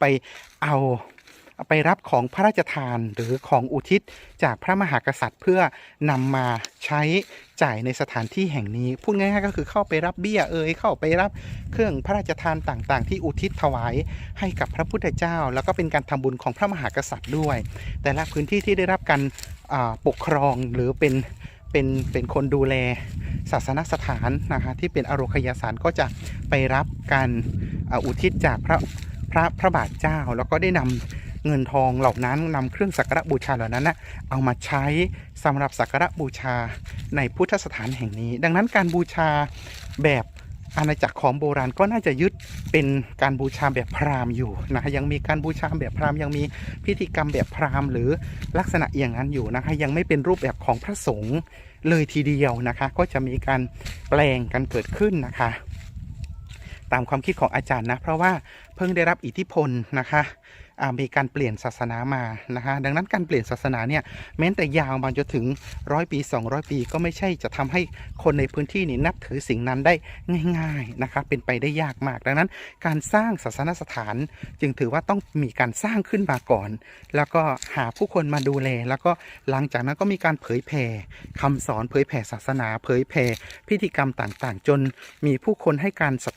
ไปเอาไปรับของพระราชทานหรือของอุทิศจากพระมหากษัตริย์เพื่อนำมาใช้จ่ายในสถานที่แห่งนี้ พูดง่ายๆก็คือเข้าไปรับเบี้ยเอ่ยเข้าไปรับเครื่องพระราชทานต่างๆ ที่อุทิศถวายให้กับพระพุทธเจ้า แล้วก็เป็นการทำบุญของพระมหากษัตริย์ด้วย แต่ละพื้นที่ที่ได้รับการปกครองหรือเป็นเป็นเป็นคนดูแลศาสนสถานนะคะที่เป็นอโรคยาสานก็จะไปรับการอุทิศจากพระ พระพระบาทเจ้า แล้วก็ได้นำเงินทองเหล่านั้นนำเครื่องสักการะบูชาเหล่านั้นนะเอามาใช้สำหรับสักการะบูชาในพุทธสถานแห่งนี้ ดังนั้นการบูชาแบบอาณาจักรของโบราณก็น่าจะยึดเป็นการบูชาแบบพราหมณ์อยู่นะยังมีการบูชาแบบพราหมณ์ยังมีพิธีกรรมแบบพราหมณ์หรือลักษณะอย่างนั้นอยู่นะคะยังไม่เป็นรูปแบบของพระสงฆ์เลยทีเดียวนะคะ ก็จะมีการแปลงกันเกิดขึ้นนะคะ ตามความคิดของอาจารย์นะ เพราะว่าเพิ่งได้รับอิทธิพลนะคะมีการเปลี่ยนศาสนามานะคะดังนั้นการเปลี่ยนศาสนาเนี่ยแม้แต่ยาวมาจนถึงร้อยปี 200 ปีก็ไม่ใช่จะทำให้คนในพื้นที่นี่นับถือสิ่งนั้นได้ง่ายๆนะคะเป็นไปได้ยากมาก ดังนั้น การสร้างศาสนสถาน จึงถือว่าต้องมีการสร้างขึ้นมาก่อน แล้วก็หาผู้คนมาดูแล แล้วก็หลังจากนั้นก็มีการเผยแผ่คำสอนเผยแผ่ศาสนา เผยแผ่พิธีกรรมต่างๆ จนมีผู้คนให้การศรัท